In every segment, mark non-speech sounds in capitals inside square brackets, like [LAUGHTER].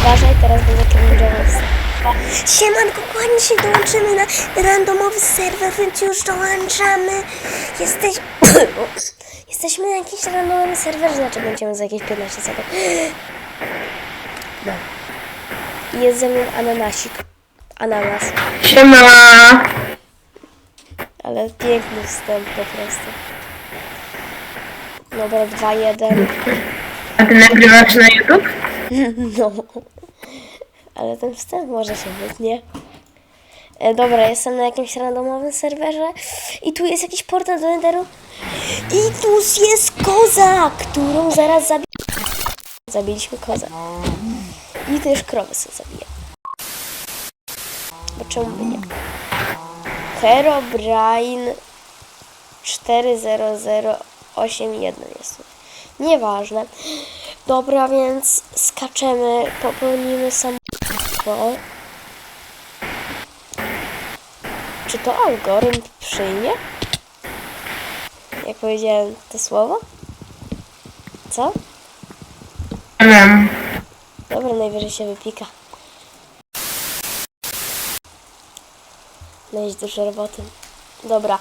Uważaj, teraz będzie challenge'owa Siemanko, kochani, się dołączymy na randomowy serwer, więc już dołączamy. Jesteś... [COUGHS] Jesteśmy na jakimś randomowym serwerze, znaczy będziemy za jakieś 15 sekund. No. Jest ze mną ananasik. Ananas. Siema! Ale piękny wstęp po prostu. Dobra, 2-1. A ty nagrywasz na YouTube? [LAUGHS] No. Ale ten wstęp może się wytnie. E, dobra, jestem na jakimś randomowym serwerze i tu jest jakiś portal do Enderu i tu jest koza, którą zaraz zabi... Zabiliśmy kozę. I też krowę sobie zabiję. Bo czemu by nie? Herobrine 400881 jest tu. Nieważne. Dobra, więc skaczemy, popełnimy samobójstwo. Czy to algorytm przyjmie? Jak powiedziałem to słowo? Co? Nie. Dobra, najwyżej się wypika. No jest dużo roboty. Dobra,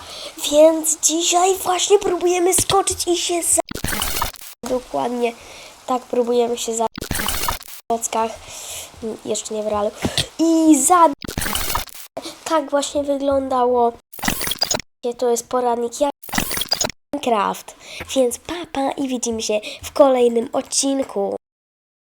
więc dzisiaj właśnie próbujemy skoczyć i się za... Dokładnie tak próbujemy się za... w. Mm, Jeszcze nie w realu. I za... Tak właśnie wyglądało. To jest poradnik jak Minecraft. Więc papa i widzimy się w kolejnym odcinku.